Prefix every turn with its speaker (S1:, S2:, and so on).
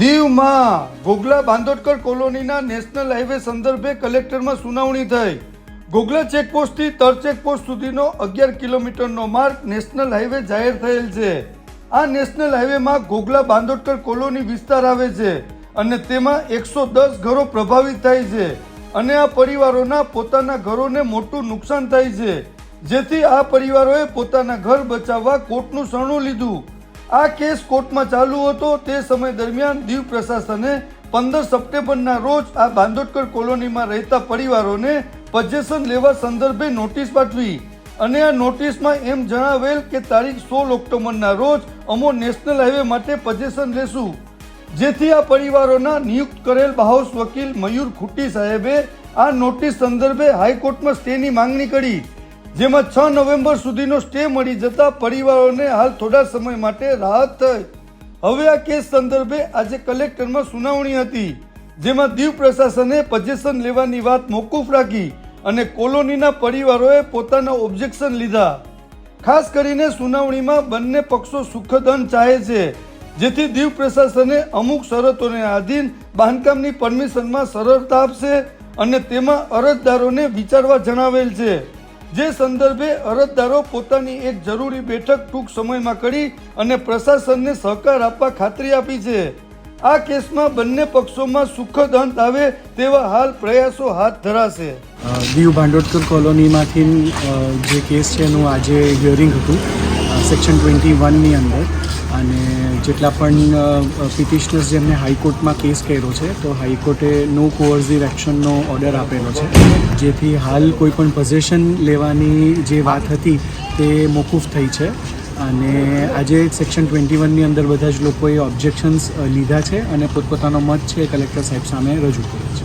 S1: દીવમાં ગોગલા બાંદોડકર કોલોનીના national highway સંદર્ભે કલેક્ટરમાં સુનાવણી થઈ. ગોગલા ચેકપોસ્ટથી તર ચેકપોસ્ટ સુધીનો અગિયાર કિલોમીટરનો માર્ગ નેશનલ હાઈવે જાહેર થયેલ છે. આ નેશનલ હાઈવેમાં ગોગલા બાંદોડકર કોલોની વિસ્તાર આવે છે અને તેમાં એકસો દસ ઘરો પ્રભાવિત થાય છે અને આ પરિવારોના પોતાના ઘરોને મોટું નુકસાન થાય છે. જેથી આ પરિવારોએ પોતાના ઘર બચાવવા કોર્ટનું શરણું લીધું. આ કેસ કોર્ટમાં ચાલુ હતો. તે સમય દરમિયાન દીવ પ્રશાસને પંદર સપ્ટેમ્બરના રોજ આ બાંદોડકર કોલોનીમાં રહેતા પરિવારોને પજેશન લેવા સંદર્ભે નોટિસ પાઠવી અને આ નોટિસમાં એમ જણાવેલ કે તારીખ સોળ ઓક્ટોબરના રોજ અમો નેશનલ હાઈવે માટે પજેશન લેશું. જેથી આ પરિવારોના નિયુક્ત કરેલ બાહોશ વકીલ મયુર ખુટ્ટી સાહેબે આ નોટિસ સંદર્ભે હાઈકોર્ટમાં સ્ટેની માંગણી કરી. જેમાં છ નવેમ્બર સુધીનો સ્ટે મળી જતા પરિવારોને હાલ થોડા સમય માટે રાહત થઈ. હવે આ કેસ સંદર્ભે આજે કલેક્ટરમાં સુનાવણી હતી, જેમાં દીવ પ્રશાસને પજેશન લેવાની વાત મોકૂફ રાખી અને કોલોનીના પરિવારોએ પોતાના ઓબ્જેક્શન લીધા. ખાસ કરીને સુનાવણીમાં બંને પક્ષો સુખદ અંત ચાહે છે, જેથી દીવ પ્રશાસને અમુક શરતોને આધીન બાંધકામની પરમિશનમાં સરળતા આપશે અને તેમાં અરજદારોને વિચારવા જણાવેલ છે. જે સંદર્ભે અરજદારો પોતાની એક જરૂરી બેઠક ટૂંક સમયમાં કરી અને પ્રશાસનને સહકાર આપવા ખાતરી આપી છે. આ કેસમાં બંને પક્ષોમાં સુખદ અંત આવે તેવા હાલ પ્રયાસો હાથ ધરાશે.
S2: દીવ ભાંડોદકર કોલોનીમાંથી જે કેસ છે એનું આજે હિયરિંગ હતું સેક્શન ટ્વેન્ટી વનની અંદર. અને જેટલા પણ પિટિશનર્સ જેમને હાઈકોર્ટમાં કેસ કર્યો છે, તો હાઈકોર્ટે નો કોઅર્ઝિવ એક્શનનો ઓર્ડર આપેલો છે. જેથી હાલ કોઈ પણ પોઝેશન લેવાની જે વાત હતી, તે મોકૂફ થઈ છે. અને આજે સેક્શન ટ્વેન્ટી વનની અંદર બધા જ લોકોએ ઓબ્જેક્શન્સ લીધા છે અને પોતપોતાનો મત છે કલેક્ટર સાહેબ સામે રજૂ કર્યો